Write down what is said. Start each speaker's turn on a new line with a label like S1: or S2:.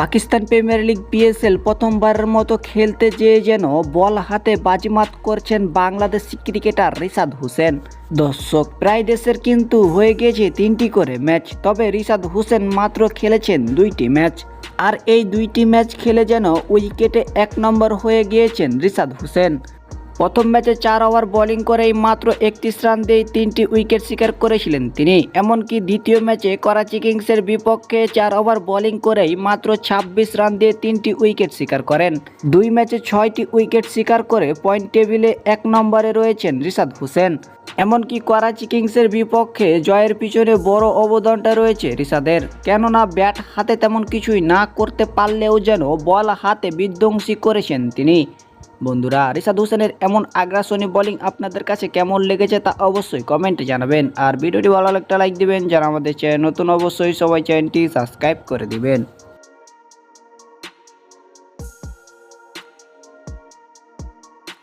S1: Pakistan premier league PSL প্রথমবারের মতো খেলতে যেয়ে যেন বল হাতে বাজিমাত করছেন বাংলাদেশি ক্রিকেটার রিশাদ হোসেন। দর্শক প্রায় দেশের কিন্তু হয়ে গেছে তিনটি করে ম্যাচ, তবে রিশাদ হোসেন মাত্র খেলেছেন দুইটি ম্যাচ। আর এই দুইটি ম্যাচ খেলে যেন উইকেটে এক নম্বর হয়ে গিয়েছেন রিশাদ হোসেন। প্রথম ম্যাচে চার ওভার বোলিং করেই মাত্র একত্রিশ রান দিয়ে তিনটি উইকেট শিকার করেছিলেন তিনি। এমনকি দ্বিতীয় ম্যাচে করাচি কিংসের বিপক্ষে চার ওভার বোলিং করেই মাত্র ছাব্বিশ রান দিয়ে তিনটি উইকেট শিকার করেন। দুই ম্যাচে ছয়টি উইকেট শিকার করে পয়েন্ট টেবিলে এক নম্বরে রয়েছেন রিশাদ হোসেন। এমনকি করাচি কিংসের বিপক্ষে জয়ের পিছনে বড় অবদানটা রয়েছে রিশাদের। কেননা ব্যাট হাতে তেমন কিছুই না করতে পারলেও যেন বল হাতে বিধ্বংসী করেছেন তিনি। বন্ধুরা, রিশাদ হোসেনের এমন আগ্রাসনী বোলিং আপনাদের কাছে কেমন লেগেছে তা অবশ্যই কমেন্টে জানাবেন। আর ভিডিওটি ভালো লাগলে একটা লাইক দিবেন, যারা আমাদের চ্যানেল নতুন অবশ্যই সবাই চ্যানেলটি সাবস্ক্রাইব করে দিবেন।